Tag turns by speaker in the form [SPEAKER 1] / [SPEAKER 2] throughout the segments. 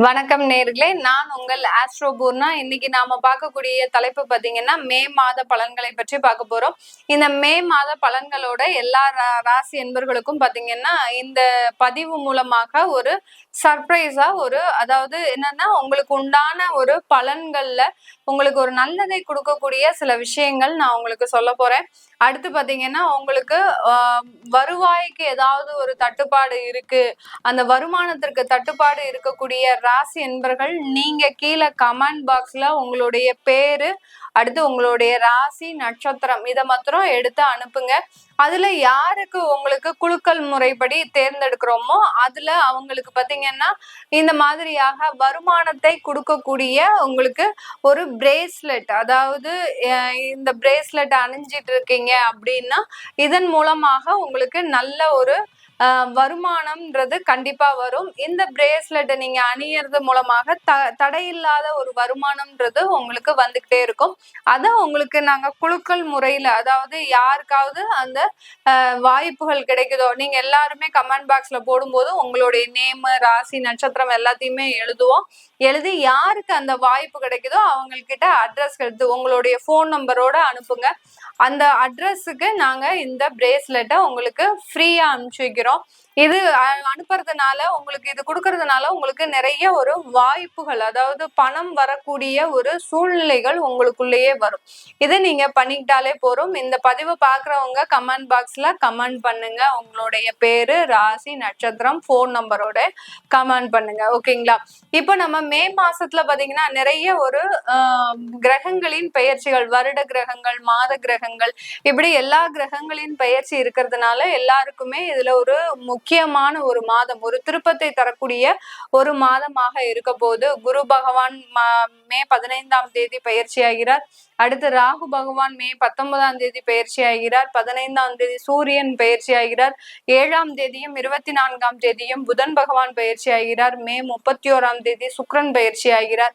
[SPEAKER 1] வணக்கம் நேர்களே. நான் உங்கள் ஆஸ்ட்ரோபூர்னா இன்னைக்கு நாம பார்க்கக்கூடிய தலைப்பு பார்த்தீங்கன்னா மே மாத பலன்களை பற்றி பார்க்க போறோம். இந்த மே மாத பலன்களோட எல்லா ரா- ராசி என்பர்களுக்கும் பார்த்தீங்கன்னா இந்த பதிவு மூலமாக ஒரு சர்ப்ரைஸா ஒரு அதாவது என்னன்னா உங்களுக்கு உண்டான ஒரு பலன்கள்ல உங்களுக்கு ஒரு நல்லதை கொடுக்கக்கூடிய சில விஷயங்கள் நான் உங்களுக்கு சொல்ல போறேன். அடுத்து பாத்தீங்கன்னா உங்களுக்கு வருவாய்க்கு ஏதாவது ஒரு தட்டுப்பாடு இருக்கு. அந்த வருமானத்திற்கு தட்டுப்பாடு இருக்கக்கூடிய ராசி என்பர்கள் நீங்க கீழே கமெண்ட் பாக்ஸ்ல உங்களுடைய பேரு அடுத்து உங்களுடைய ராசி நட்சத்திரம் இதை மாத்திரம் எடுத்து அனுப்புங்க. அதுல யாருக்கு உங்களுக்கு குலுக்கல் முறைப்படி தேர்ந்தெடுக்கிறோமோ அதுல அவங்களுக்கு பாத்தீங்கன்னா இந்த மாதிரியாக வருமானத்தை கொடுக்கக்கூடிய உங்களுக்கு ஒரு பிரேஸ்லெட் அதாவது இந்த பிரேஸ்லெட் அணிஞ்சிட்டு இருக்கீங்க அப்படின்னா இதன் மூலமாக உங்களுக்கு நல்ல ஒரு வருமானம்ன்றது கண்டிப்பா வரும். இந்த பிரேஸ்லெட்டை நீங்க அணியறது மூலமாக த தடையில்லாத ஒரு வருமானம்ன்றது உங்களுக்கு வந்துகிட்டே இருக்கும். அதை உங்களுக்கு நாங்க குழுக்கள் முறையில அதாவது யாருக்காவது அந்த வாய்ப்புகள் கிடைக்குதோ நீங்க எல்லாருமே கமெண்ட் பாக்ஸ்ல போடும்போது உங்களுடைய நேம் ராசி நட்சத்திரம் எல்லாத்தையுமே எழுதுவோம். எழுதி யாருக்கு அந்த வாய்ப்பு கிடைக்குதோ அவங்கக்கிட்ட அட்ரஸ் எடுத்து உங்களுடைய ஃபோன் நம்பரோட அனுப்புங்க. அந்த அட்ரஸுக்கு நாங்க இந்த பிரேஸ்லெட்டை உங்களுக்கு ஃப்ரீயா அனுப்பிச்சு வைக்கிறோம். 있고요. இது அனுப்புறதுனால உங்களுக்கு இது கொடுக்கறதுனால உங்களுக்கு நிறைய ஒரு வாய்ப்புகள் அதாவது பணம் வரக்கூடிய ஒரு சூழ்நிலைகள் உங்களுக்குள்ளேயே வரும். இதை நீங்க பண்ணிக்கிட்டாலே போறோம் இந்த பதிவை பாக்குறவங்க கமெண்ட் பாக்ஸ்ல கமெண்ட் பண்ணுங்க. உங்களுடைய பேரு ராசி நட்சத்திரம் ஃபோன் நம்பரோட கமெண்ட் பண்ணுங்க. ஓகேங்களா? இப்போ நம்ம மே மாசத்துல பாத்தீங்கன்னா நிறைய ஒரு கிரகங்களின் பெயர்ச்சிகள் வருட கிரகங்கள் மாத கிரகங்கள் இப்படி எல்லா கிரகங்களின் பெயர்ச்சி இருக்கிறதுனால எல்லாருக்குமே இதுல ஒரு முக்கியமான ஒரு மாதம் ஒரு திருப்பத்தை தரக்கூடிய ஒரு மாதமாக இருக்க போது குரு பகவான் மே பதினைந்தாம் தேதி பயிற்சி ஆகிறார் அடுத்து ராகு பகவான் மே பத்தொன்பதாம் தேதி பயிற்சி ஆகிறார் பதினைந்தாம் தேதி சூரியன் பயிற்சி ஆகிறார் ஏழாம் தேதியும் இருபத்தி நான்காம் தேதியும் புதன் பகவான் பயிற்சி ஆகிறார் மே முப்பத்தி ஓராம் தேதி சுக்ரன் பயிற்சி ஆகிறார்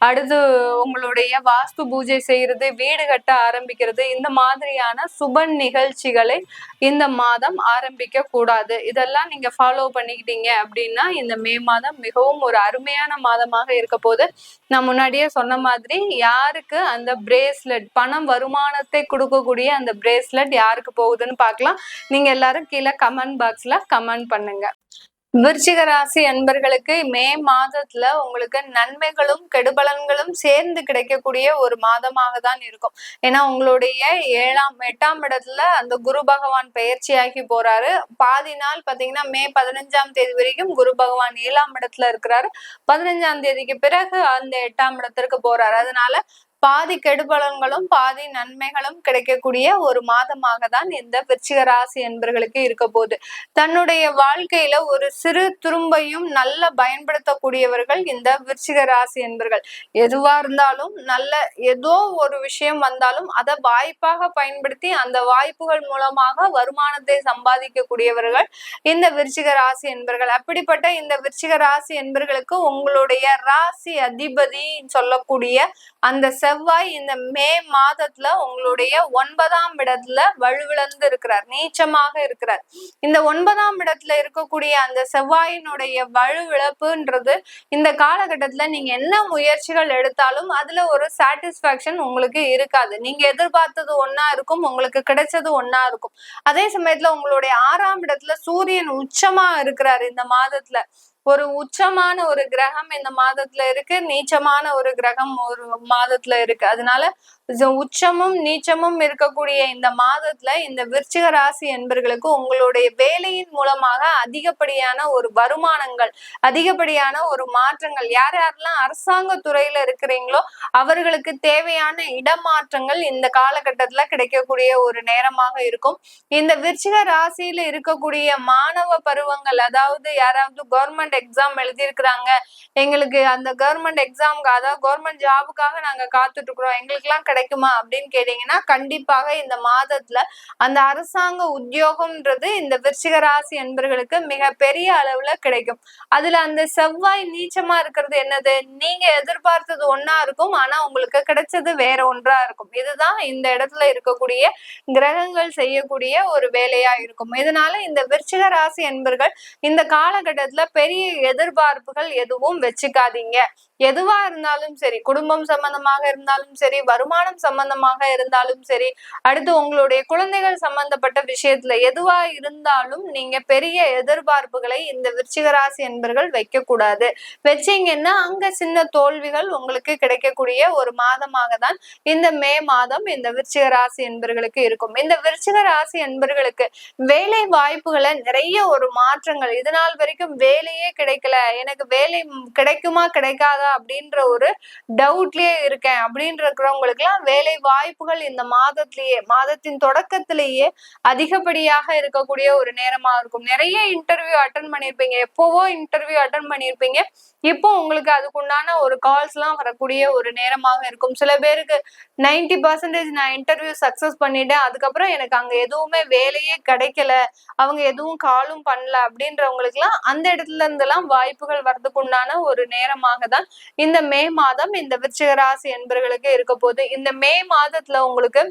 [SPEAKER 1] அடுத்து உங்களுடைய வாஸ்து பூஜை செய்யறது வீடு கட்ட ஆரம்பிக்கிறது இந்த மாதிரியான சுப நிகழ்ச்சிகளை இந்த மாதம் ஆரம்பிக்க கூடாது இதெல்லாம் நீங்க ஃபாலோ பண்ணிக்கிட்டீங்க அப்படின்னா இந்த மே மாதம் மிகவும் ஒரு அருமையான மாதமாக இருக்க போது நான் முன்னாடியே சொன்ன மாதிரி யாருக்கு அந்த பிரேஸ்லெட் பணம் வருமானத்தை கொடுக்கக்கூடிய அந்த பிரேஸ்லெட் யாருக்கு போகுதுன்னு பார்க்கலாம். நீங்க எல்லாரும் கீழே கமெண்ட் பாக்ஸ்ல கமெண்ட் பண்ணுங்க. விருச்சிக ராசி அன்பர்களுக்கு மே மாதத்துல உங்களுக்கு நன்மைகளும் கெடுபலன்களும் சேர்ந்து கிடைக்கக்கூடிய ஒரு மாதமாக தான் இருக்கும். ஏன்னா உங்களுடைய ஏழாம் எட்டாம் இடத்துல அந்த குரு பகவான் பயிற்சியாகி போறாரு. பாதி நாள் பாத்தீங்கன்னா மே பதினஞ்சாம் தேதி வரைக்கும் குரு பகவான் ஏழாம் இடத்துல இருக்கிறாரு. பதினஞ்சாம் தேதிக்கு பிறகு அந்த எட்டாம் இடத்திற்கு போறாரு. அதனால பாதி கெடுபலன்களும் பாதி நன்மைகளும் கிடைக்கக்கூடிய ஒரு மாதமாக தான் இந்த விருச்சிக ராசி என்பர்களுக்கு இருக்க போகுது. தன்னுடைய வாழ்க்கையில ஒரு சிறு துரும்பையும் நல்ல பயன்படுத்தக்கூடியவர்கள் இந்த விருச்சிக ராசி என்பர்கள். எதுவா இருந்தாலும் நல்ல ஏதோ ஒரு விஷயம் வந்தாலும் அதை வாய்ப்பாக பயன்படுத்தி அந்த வாய்ப்புகள் மூலமாக வருமானத்தை சம்பாதிக்கக்கூடியவர்கள் இந்த விருச்சிக ராசி என்பர்கள். அப்படிப்பட்ட இந்த விருச்சிக ராசி என்பர்களுக்கு உங்களுடைய ராசி அதிபதி சொல்லக்கூடிய அந்த செவ்வாய் இந்த மே மாதத்துல உங்களுடைய ஒன்பதாம் இடத்துல வலுவிழந்து இருக்கிறார் நீச்சமாக இருக்கிறார். இந்த ஒன்பதாம் இடத்துல இருக்கக்கூடிய அந்த செவ்வாயினுடைய வலுவிழப்புன்றது இந்த காலகட்டத்துல நீங்க என்ன முயற்சிகள் எடுத்தாலும் அதுல ஒரு சாட்டிஸ்பாக்சன் உங்களுக்கு இருக்காது. நீங்க எதிர்பார்த்தது ஒன்னா இருக்கும் உங்களுக்கு கிடைச்சது ஒன்னா இருக்கும். அதே சமயத்துல உங்களுடைய ஆறாம் இடத்துல சூரியன் உச்சமா இருக்கிறார் இந்த மாதத்துல. ஒரு உச்சமான ஒரு கிரகம் இந்த மாதத்துல இருக்கு நீச்சமான ஒரு கிரகம் ஒரு மாதத்துல இருக்கு. அதனால உச்சமும் நீச்சமும் இருக்கக்கூடிய இந்த மாதத்துல இந்த விருச்சிக ராசி என்பர்களுக்கு உங்களுடைய வேலையின் மூலமாக அதிகப்படியான ஒரு வருமானங்கள் அதிகப்படியான ஒரு மாற்றங்கள் யார் யாரெல்லாம் அரசாங்க துறையில இருக்கிறீங்களோ அவர்களுக்கு தேவையான இடமாற்றங்கள் இந்த காலகட்டத்துல கிடைக்கக்கூடிய ஒரு நேரமாக இருக்கும். இந்த விருச்சிக ராசியில இருக்கக்கூடிய மாணவ பருவங்கள் அதாவது யாராவது கவர்மெண்ட் எக்ஸாம் எழுதியிருக்கிறாங்க எங்களுக்கு அந்த கவர்மெண்ட் எக்ஸாமுக்கு அதாவது கவர்மெண்ட் ஜாபுக்காக நாங்க காத்துட்டு இருக்கிறோம் எங்களுக்கு எல்லாம் கிடைக்குமா அப்படின்னு கேட்டீங்கன்னா கண்டிப்பாக இந்த மாதத்துல அந்த அரசாங்க உத்தியோகம்ன்றது இந்த விருச்சிக ராசி என்பர்களுக்கு மிக பெரிய அளவுல கிடைக்கும். அதுல அந்த செவ்வாய் நீச்சமா இருக்கிறது என்னது? நீங்க எதிர்பார்த்தது ஒன்னா இருக்கும் ஆனா உங்களுக்கு கிடைச்சது வேற ஒன்றா இருக்கும். இதுதான் இந்த இடத்துல இருக்கக்கூடிய கிரகங்கள் செய்யக்கூடிய ஒரு வேலையா இருக்கும். இதனால இந்த விருச்சிக ராசி என்பர்கள் இந்த காலகட்டத்துல பெரிய எதிர்பார்ப்புகள் எதுவும் வச்சுக்காதீங்க. எதுவா இருந்தாலும் சரி குடும்பம் சம்பந்தமாக இருந்தாலும் சரி திருமணம் சம்பந்தமாக இருந்தாலும் சரி அடுத்து உங்களுடைய குழந்தைகள் சம்பந்தப்பட்ட விஷயத்துல எதுவா இருந்தாலும் நீங்க பெரிய எதிர்பார்ப்புகளை இந்த விருச்சிகராசி என்பர்கள் வைக்க கூடாது வச்சீங்கன்னா அங்க சின்ன தோல்விகள் உங்களுக்கு கிடைக்கக்கூடிய ஒரு மாதமாக தான் இந்த மே மாதம் இந்த விருச்சிக ராசி என்பர்களுக்கு இருக்கும். இந்த விருச்சிக ராசி என்பர்களுக்கு வேலை வாய்ப்புகளை நிறைய ஒரு மாற்றங்கள் இது நாள் வரைக்கும் வேலையே கிடைக்கல எனக்கு வேலை கிடைக்குமா கிடைக்காதா அப்படின்ற ஒரு டவுட்லயே இருக்கேன் அப்படின்னு இருக்கிறவங்களுக்கு எல்லாம் வேலை வாய்ப்புகள் இந்த மாதத்திலேயே மாதத்தின் தொடக்கத்திலேயே அதிகப்படியாக இருக்கக்கூடிய ஒரு நேரமா இருக்கும். நிறைய இன்டர்வியூ அட்டன் பண்ணிருப்பீங்க எப்போவோ இன்டர்வியூ அட்டன் பண்ணிருப்பீங்க இப்போ உங்களுக்கு அதுக்குண்டான ஒரு கால்ஸ் எல்லாம் வரக்கூடிய ஒரு நேரமாக இருக்கும். சில பேருக்கு நைன்டி பர்சன்டேஜ் நான் இன்டர்வியூ சக்சஸ் பண்ணிட்டேன். அதுக்கப்புறம் எனக்கு அங்க எதுவுமே வேலையே கிடைக்கல. அவங்க எதுவும் காலும் பண்ணல அப்படின்றவங்களுக்கு எல்லாம் அந்த இடத்துல இருந்து எல்லாம் வாய்ப்புகள் வர்றதுக்கு உண்டான ஒரு நேரமாக தான் இந்த மே மாதம் இந்த விருச்சிக ராசி என்பர்களுக்கு இருக்க போது இந்த மே மாதத்துல உங்களுக்கு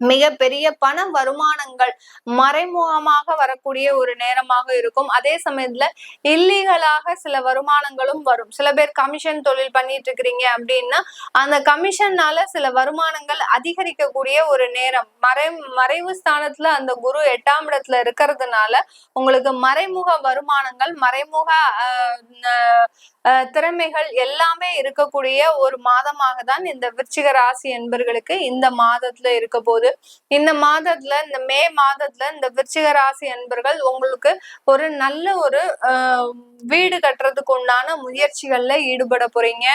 [SPEAKER 1] மிகப்பெரிய பண வருமானங்கள் மறைமுகமாக வரக்கூடிய ஒரு நேரமாக இருக்கும். அதே சமயத்துல இல்லீகலாக சில வருமானங்களும் வரும். சில பேர் கமிஷன் தொழில் பண்ணிட்டு இருக்கிறீங்க அப்படின்னா அந்த கமிஷன்னால சில வருமானங்கள் அதிகரிக்கக்கூடிய ஒரு நேரம். மறை மறைவு ஸ்தானத்துல அந்த குரு எட்டாம் இடத்துல இருக்கிறதுனால உங்களுக்கு மறைமுக வருமானங்கள் மறைமுக திறமைகள் எல்லாமே இருக்கக்கூடிய ஒரு மாதமாக தான் இந்த விருச்சிக ராசி என்பர்களுக்கு இந்த மாதத்துல இருக்க போது இந்த மாதத்துல இந்த மே மாதத்துல இந்த விருச்சிக ராசி அன்பர்கள் உங்களுக்கு ஒரு நல்ல ஒரு வீடு கட்டுறதுக்கு உண்டான முயற்சிகள்ல ஈடுபட போறீங்க.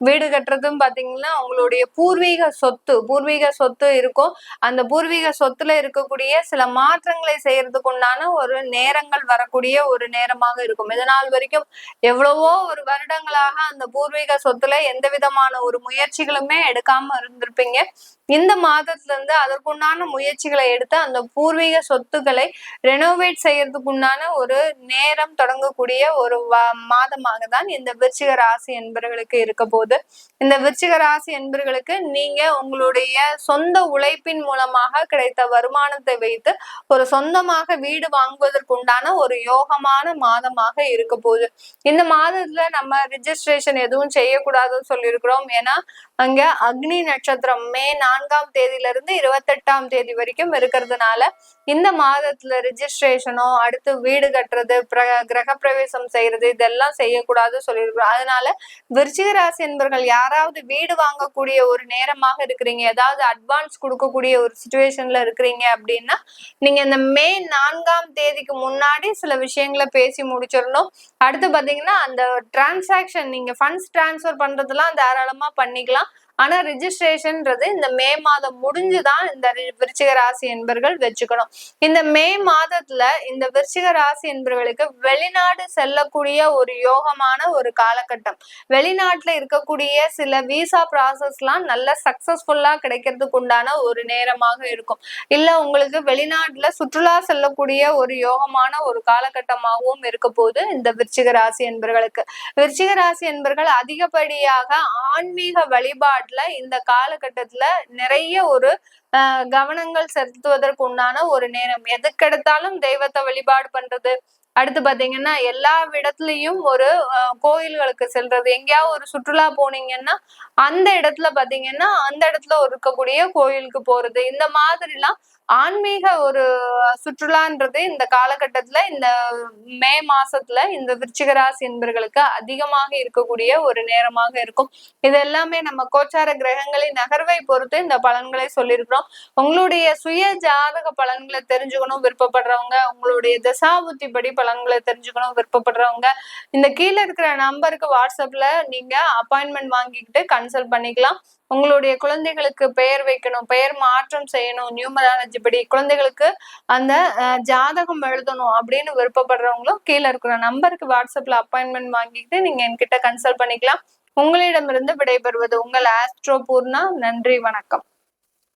[SPEAKER 1] வீடு கட்டுறதும் பாத்தீங்கன்னா உங்களுடைய பூர்வீக சொத்து பூர்வீக சொத்து இருக்கும். அந்த பூர்வீக சொத்துல இருக்கக்கூடிய சில மாற்றங்களை செய்யறதுக்கு உண்டான ஒரு நேரங்கள் வரக்கூடிய ஒரு நேரமாக இருக்கும். இதனால் வரைக்கும் எவ்வளவோ ஒரு வருடங்களாக அந்த பூர்வீக சொத்துல எந்த விதமான ஒரு முயற்சிகளுமே எடுக்காம இருந்திருப்பீங்க. இந்த மாதத்துல இருந்து அதற்குண்டான முயற்சிகளை எடுத்து அந்த பூர்வீக சொத்துக்களை ரெனோவேட் செய்யறதுக்கு உண்டான ஒரு நேரம் தொடங்கக்கூடிய ஒரு மாதமாக தான் இந்த விருச்சிக ராசி என்பவர்களுக்கு இருக்க போது இந்த விருச்சிக ராசி என்பவர்களுக்கு நீங்க உங்களுடைய சொந்த உழைப்பின் மூலமாக கிடைத்த வருமானத்தை வைத்து ஒரு சொந்தமாக வீடு வாங்குவதற்கு உண்டான ஒரு யோகமான மாதமாக இருக்க போகுது. இந்த மாதத்துல நம்ம ரிஜிஸ்ட்ரேஷன் எதுவும் செய்யக்கூடாதுன்னு சொல்லியிருக்கிறோம். ஏன்னா அங்க அக்னி நட்சத்திரம் மே நான்காம் தேதியிலிருந்து இருந்து இருபத்தெட்டாம் தேதி வரைக்கும் இருக்கிறதுனால இந்த மாதத்துல ரிஜிஸ்ட்ரேஷனோ அடுத்து வீடு கட்டுறது கிரக பிரவேசம் செய்யறது இதெல்லாம் செய்யக்கூடாது சொல்லியிருக்கிறோம் அதனால விருச்சிக ராசி என்பர்கள் யாராவது வீடு வாங்கக்கூடிய ஒரு நேரமாக இருக்கிறீங்க ஏதாவது அட்வான்ஸ் கொடுக்கக்கூடிய ஒரு சுச்சுவேஷன்ல இருக்கிறீங்க அப்படின்னா நீங்க இந்த மே நான்காம் தேதிக்கு முன்னாடி சில விஷயங்களை பேசி முடிச்சிடணும். அடுத்து பாத்தீங்கன்னா அந்த டிரான்சாக்ஷன் நீங்க ஃபண்ட்ஸ் டிரான்ஸ்ஃபர் பண்றதெல்லாம் தாராளமா பண்ணிக்கலாம். ஆனா ரிஜிஸ்ட்ரேஷன்ன்றது இந்த மே மாதம் முடிஞ்சுதான் இந்த விருச்சிக ராசி என்பர்கள் வச்சுக்கணும். இந்த மே மாதத்துல இந்த விருச்சிக ராசி என்பவர்களுக்கு வெளிநாடு செல்லக்கூடிய ஒரு யோகமான ஒரு காலகட்டம். வெளிநாட்டுல இருக்கக்கூடிய சில விசா ப்ராசஸ் எல்லாம் நல்ல சக்சஸ்ஃபுல்லா கிடைக்கிறதுக்கு உண்டான ஒரு நேரமாக இருக்கும். இல்ல உங்களுக்கு வெளிநாட்டுல சுற்றுலா செல்லக்கூடிய ஒரு யோகமான ஒரு காலகட்டமாகவும் இருக்க போது இந்த விருச்சிக ராசி என்பர்களுக்கு. விருச்சிக ராசி என்பர்கள் அதிகப்படியாக ஆன்மீக வழிபாடு வழிபாட்டுல இந்த காலகட்டத்துல நிறைய ஒரு கவனங்கள் செலுத்துவதற்கு உண்டான ஒரு நேரம். எதுக்கெடுத்தாலும் தெய்வத்தை வழிபாடு பண்றது. அடுத்து பாத்தீங்கன்னா எல்லா இடத்துலயும் ஒரு கோயில்களுக்கு செல்றது. எங்கேயாவது ஒரு சுற்றுலா போனீங்கன்னா அந்த இடத்துல பாத்தீங்கன்னா அந்த இடத்துல இருக்கக்கூடிய கோயிலுக்கு போறது. இந்த மாதிரிலாம் ஆன்மீக ஒரு சுற்றுலான்றது இந்த காலகட்டத்துல இந்த மே மாசத்துல இந்த விருச்சிகராசி என்பர்களுக்கு அதிகமாக இருக்கக்கூடிய ஒரு நேரமாக இருக்கும். இது எல்லாமே நம்ம கோச்சார கிரகங்களின் நகர்வை பொறுத்து இந்த பலன்களை சொல்லியிருக்கிறோம். உங்களுடைய சுய ஜாதக பலன்களை தெரிஞ்சுக்கணும் விருப்பப்படுறவங்க உங்களுடைய தசாபுத்தி படி பலன்களை தெரிஞ்சுக்கணும் விருப்பப்படுறவங்க இந்த கீழே இருக்கிற நம்பருக்கு வாட்ஸ்அப்ல நீங்க அப்பாயின்மெண்ட் வாங்கிக்கிட்டு கன்சல்ட் பண்ணிக்கலாம். உங்களுடைய குழந்தைகளுக்கு பெயர் வைக்கணும் பெயர் மாற்றம் செய்யணும் நியூமராலஜி படி குழந்தைகளுக்கு அந்த அஹ், ஜாதகம் எழுதணும் அப்படின்னு விருப்பப்படுறவங்களும் கீழே இருக்கிற நம்பருக்கு வாட்ஸ்அப்ல அப்பாயின்மெண்ட் வாங்கிக்கிட்டு நீங்க என்கிட்ட கன்சல்ட் பண்ணிக்கலாம். உங்களிடமிருந்து விடைபெறுவது உங்கள் ஆஸ்ட்ரோ பூர்ணா. நன்றி வணக்கம்.